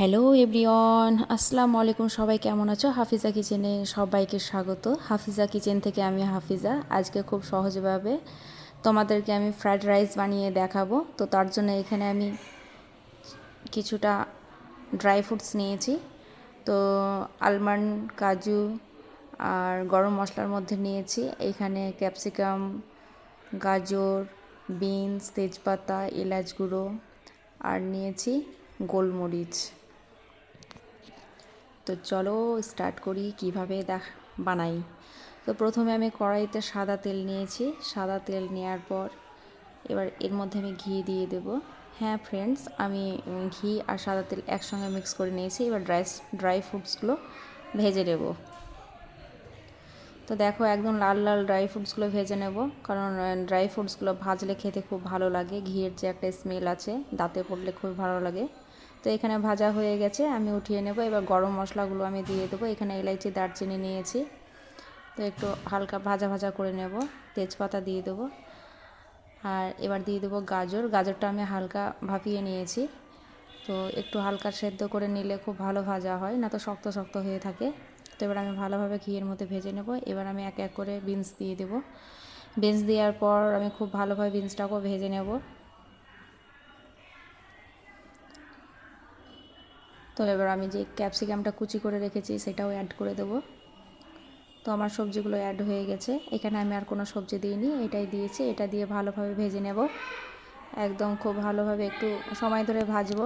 Hello everyone আসসালামু আলাইকুম সবাই কেমন আছো? হাফিজা কিচেনে সবাইকে স্বাগত। হাফিজা কিচেন থেকে আমি হাফিজা। আজকে খুব সহজভাবে তোমাদেরকে আমি ফ্রাইড রাইস বানিয়ে দেখাবো। তো তার জন্য এখানে আমি কিছুটা ড্রাই ফ্রুটস নিয়েছি। তো আলমন্ড কাজু আর গরম মশলার মধ্যে নিয়েছি। এখানে ক্যাপসিকাম গাজর বিনস তেজপাতা, এলাচ গুঁড়ো আর নিয়েছি গোলমরিচ। তো চলো স্টার্ট করি কীভাবে দেখ, বানাই। তো প্রথমে আমি কড়াইতে সাদা তেল নিয়েছি। সাদা তেল নেওয়ার পর এবার এর মধ্যে আমি ঘি দিয়ে দেব। হ্যাঁ ফ্রেন্ডস আমি ঘি আর সাদা তেল একসঙ্গে মিক্স করে নিয়েছি। এবার ড্রাই ড্রাই ফ্রুটসগুলো ভেজে নেব। তো দেখো একদম লাল লাল ড্রাই ফ্রুটসগুলো ভেজে নেব। কারণ ড্রাই ফ্রুটসগুলো ভাজলে খেতে খুব ভালো লাগে। ঘিয়ের যে একটা স্মেল আছে, দাঁতে পড়লে খুব ভালো লাগে। তো এখানে ভাজা হয়ে গেছে, আমি উঠিয়ে নেব। এবার গরম মশলাগুলো আমি দিয়ে দেবো। এখানে এলাইচি, দারচিনি নিয়েছি। তো একটু হালকা ভাজা ভাজা করে নেব। তেজপাতা দিয়ে দেবো। আর এবার দিয়ে দেবো গাজর। গাজরটা আমি হালকা ভাপিয়ে নিয়েছি। তো একটু হালকা সেদ্ধ করে নিলে খুব ভালো ভাজা হয়, না তো শক্ত শক্ত হয়ে থাকে। তো এবার আমি ভালোভাবে ঘিয়ের মধ্যে ভেজে নেব। এবার আমি এক এক করে বিনস দিয়ে দেবো। বিনস দেওয়ার পর আমি খুব ভালোভাবে বিনসটাকেও ভেজে নেব। তো এবার আমি যে ক্যাপসিকামটা কুচি করে রেখেছি সেটাও অ্যাড করে দেব। তো আমার সবজিগুলো অ্যাড হয়ে গেছে। এখানে আমি আর কোনো সবজি দিইনি, এটাই দিয়েছি। এটা দিয়ে ভালোভাবে ভেজে নেব। একদম খুব ভালোভাবে একটু সময় ধরে ভাজবো।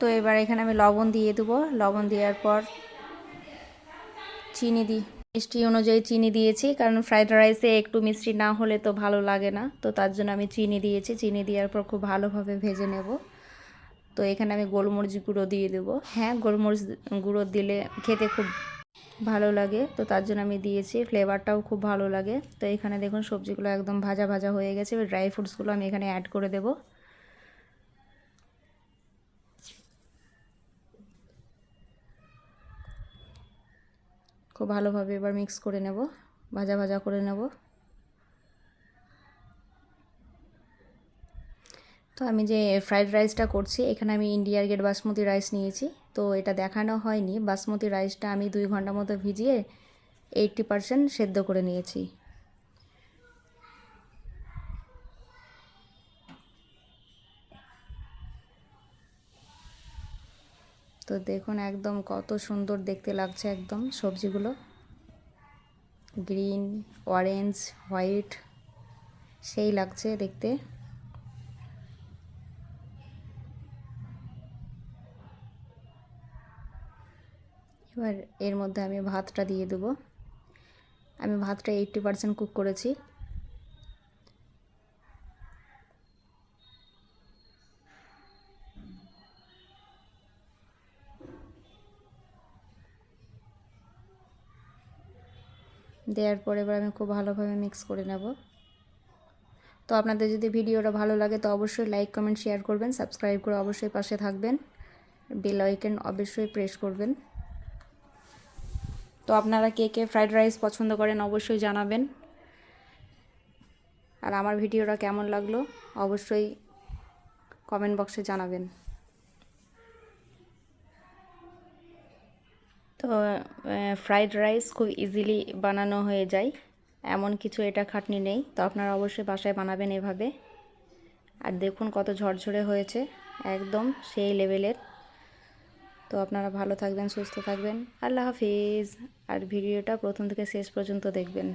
তো এবার এখানে আমি লবণ দিয়ে দেবো। লবণ দেওয়ার পর চিনি দিই মিষ্টি অনুযায়ী চিনি দিয়েছি। কারণ ফ্রাইড রাইসে একটু মিষ্টি না হলে তো ভালো লাগে না। তো তার জন্য আমি চিনি দিয়েছি। চিনি দেওয়ার পর খুব ভালোভাবে ভেজে নেব। তো এখানে আমি গোলমরিচ গুঁড়ো দিয়ে দেবো। হ্যাঁ গোলমরিচ গুঁড়ো দিলে খেতে খুব ভালো লাগে। তো তার জন্য আমি দিয়েছি, ফ্লেভারটাও খুব ভালো লাগে। তো এখানে দেখুন সবজিগুলো একদম ভাজা ভাজা হয়ে গেছে। এবার ড্রাই ফ্রুটসগুলো আমি এখানে অ্যাড করে দেবো। খুব ভালোভাবে এবার মিক্স করে নেব, ভাজা ভাজা করে নেব। তো আমি যে ফ্রাইড রাইসটা করছি, এখানে আমি ইন্ডিয়ার গেট বাসমতি রাইস নিয়েছি। তো এটা দেখানো হয়নি। বাসমতি রাইসটা আমি দুই ঘণ্টা মতো ভিজিয়ে এইটটি পারসেন্ট সেদ্ধ করে নিয়েছি। তো দেখুন একদম কত সুন্দর দেখতে লাগছে একদম সবজিগুলো। গ্রিন অরেঞ্জ হোয়াইট সেই লাগছে দেখতে। এবার এর মধ্যে আমি ভাতটা দিয়ে দেবো। আমি ভাতটা এইটটি পারসেন্ট কুক করেছি। দেওয়ার পরে এবার আমি খুব ভালোভাবে মিক্স করে নেব। তো আপনাদের যদি ভিডিওটা ভালো লাগে তো অবশ্যই লাইক কমেন্ট শেয়ার করবেন। সাবস্ক্রাইব করে অবশ্যই পাশে থাকবেন। বেল আইকন অবশ্যই প্রেস করবেন। তো আপনারা কে কে ফ্রাইড রাইস পছন্দ করেন অবশ্যই জানাবেন। আর আমার ভিডিওটা কেমন লাগল অবশ্যই কমেন্ট বক্সে জানাবেন। তো ফ্রাইড রাইস খুব ইজিলি বানানো হয়ে যায়। এমন কিছু এটা খাটনি নেই। তো আপনারা অবশ্যই বাসায় বানাবেন এভাবে। আর দেখুন কত ঝরঝরে হয়েছে। একদম সেই লেভেলের তো আপনারা ভালো থাকবেন, সুস্থ থাকবেন। আল্লাহ হাফিজ। আর ভিডিওটা প্রথম থেকে শেষ পর্যন্ত দেখবেন।